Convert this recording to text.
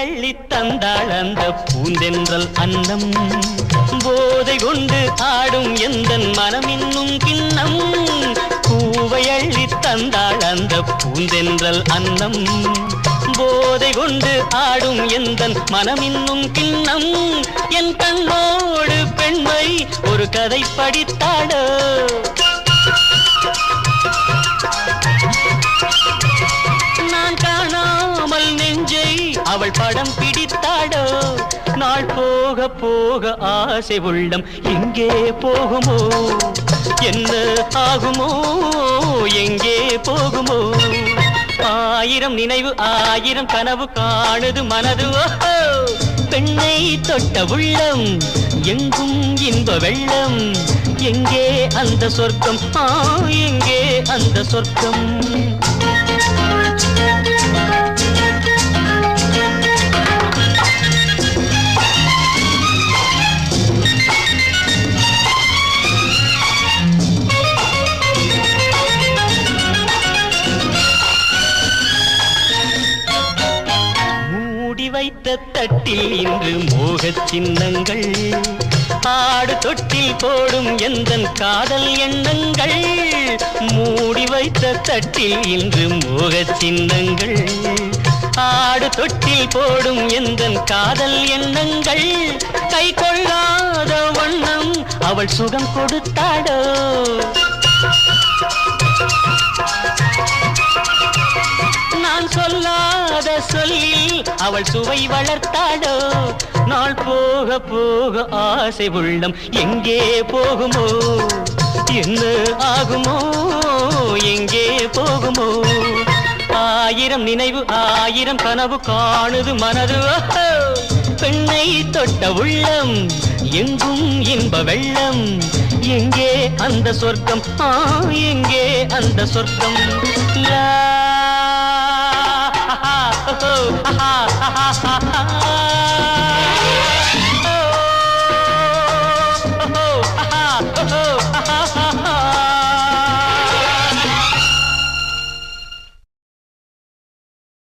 அள்ளி தந்தாள் அந்த பூந்தென்றல் அன்னம். போதை கொண்டு ஆடும் எந்த மனம் இன்னும் கிண்ணம். பூவை அள்ளி தந்தாள் அந்த பூந்தென்றல் அன்னம். போதை கொண்டு ஆடும் எந்த மனம் இன்னும் கிண்ணம். என் கண்ணோடு பெண்மை ஒரு கதை படித்தாடோ அவள் பிடித்தாடோ? நாள் போக போக ஆசை உள்ளம் எங்கே போகுமோ? என்ன ஆகுமோ? எங்கே போகுமோ? ஆயிரம் நினைவு ஆயிரம் கனவு காணுது மனது. பெண்ணை தொட்ட உள்ளம் எங்கும் இன்ப வெள்ளம். எங்கே அந்த சொர்க்கம்? எங்கே அந்த சொர்க்கம்? மூடி தட்டில் இன்று மோக சின்னங்கள். ஆடு தொட்டில் போடும் எந்த காதல் எண்ணங்கள். மூடி வைத்த தட்டில் இன்று மோக சின்னங்கள். ஆடு தொட்டில் போடும் எந்த காதல் எண்ணங்கள். கை கொள்ளாத வண்ணம் அவள் சுகம் கொடுத்தாடோ? சொல்லில் அவள் சுவை வளர்த்தாடோ நாள் போக போக ஆசை உள்ளம் எங்கே போகுமோ? என்ன ஆகுமோ? எங்கே போகுமோ? ஆயிரம் நினைவு ஆயிரம் கனவு காணுது மனது. பெண்ணை தொட்ட உள்ளம் எங்கும் இன்ப வெள்ளம். எங்கே அந்த சொர்க்கம்? எங்கே அந்த சொர்க்கம்? லா ha ha ha ha ha. ha